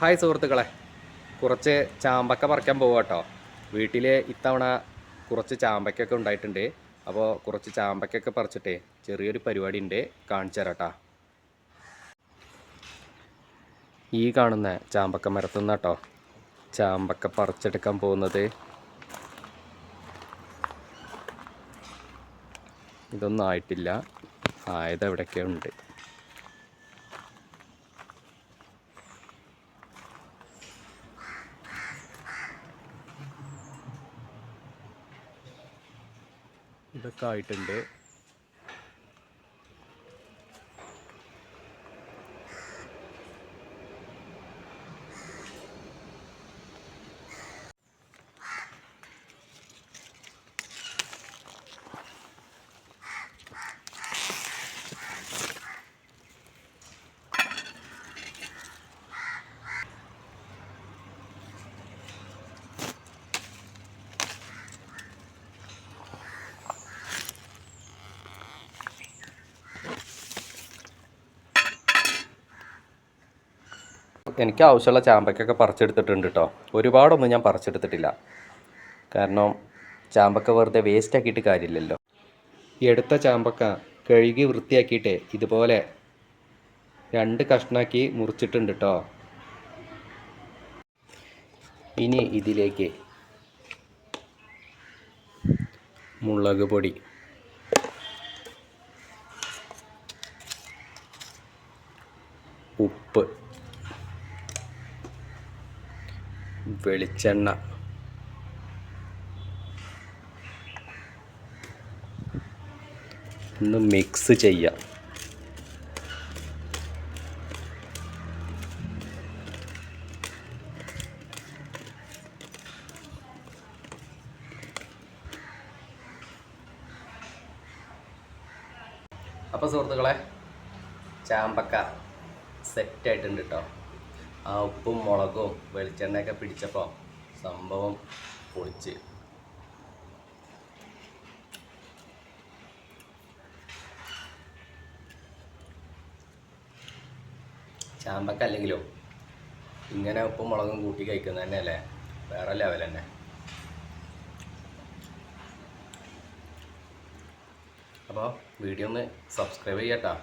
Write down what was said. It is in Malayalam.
ഹായ് സുഹൃത്തുക്കളെ. കുറച്ച് ചാമ്പക്ക പറിക്കാൻ പോവുക കേട്ടോ. വീട്ടിൽ ഇത്തവണ കുറച്ച് ചാമ്പക്കൊക്കെ ഉണ്ടായിട്ടുണ്ട്. അപ്പോൾ കുറച്ച് ചാമ്പക്കൊക്കെ പറിച്ചിട്ടേ ചെറിയൊരു പരിപാടി ഉണ്ട് കാണിച്ചു തരാം ഈ കാണുന്ന ചാമ്പക്ക മരത്തുനിന്ന് കേട്ടോ ചാമ്പക്ക പറിച്ചെടുക്കാൻ പോകുന്നത്. ഇതൊന്നും ആയിട്ടില്ല. ആയത് എവിടെയൊക്കെ ഇതൊക്കെ ആയിട്ടുണ്ട്. എനിക്ക് ആവശ്യമുള്ള ചാമ്പക്കൊക്കെ പറിച്ചെടുത്തിട്ടുണ്ട് കേട്ടോ ഒരുപാടൊന്നും ഞാൻ പറിച്ചെടുത്തിട്ടില്ല. കാരണം ചാമ്പക്ക വെറുതെ വേസ്റ്റ് ആക്കിയിട്ട് കാര്യമില്ലല്ലോ എടുത്ത ചാമ്പക്ക കഴുകി വൃത്തിയാക്കിയിട്ട് ഇതുപോലെ രണ്ട് കഷ്ണാക്കി മുറിച്ചിട്ടുണ്ട് കേട്ടോ ഇനി ഇതിലേക്ക് മുളക് പൊടി. ഉപ്പ്. വെളിച്ചെണ്ണ. ഒന്ന് മിക്സ് ചെയ്യാം. അപ്പോൾ സുഹൃത്തുക്കളെ ചാമ്പക്ക സെറ്റായിട്ടുണ്ട് കേട്ടോ ആ ഉപ്പും മുളകും വെളിച്ചെണ്ണയൊക്കെ പിടിച്ചപ്പോൾ സംഭവം പൊളിച്ച്. ചാമ്പക്ക അല്ലെങ്കിലോ ഇങ്ങനെ ഉപ്പും മുളകും കൂട്ടി കഴിക്കുന്നത് തന്നെ അല്ലേ വേറെ ലെവൽ തന്നെ. അപ്പോൾ വീഡിയോ ഒന്ന് സബ്സ്ക്രൈബ് ചെയ്യട്ടോ.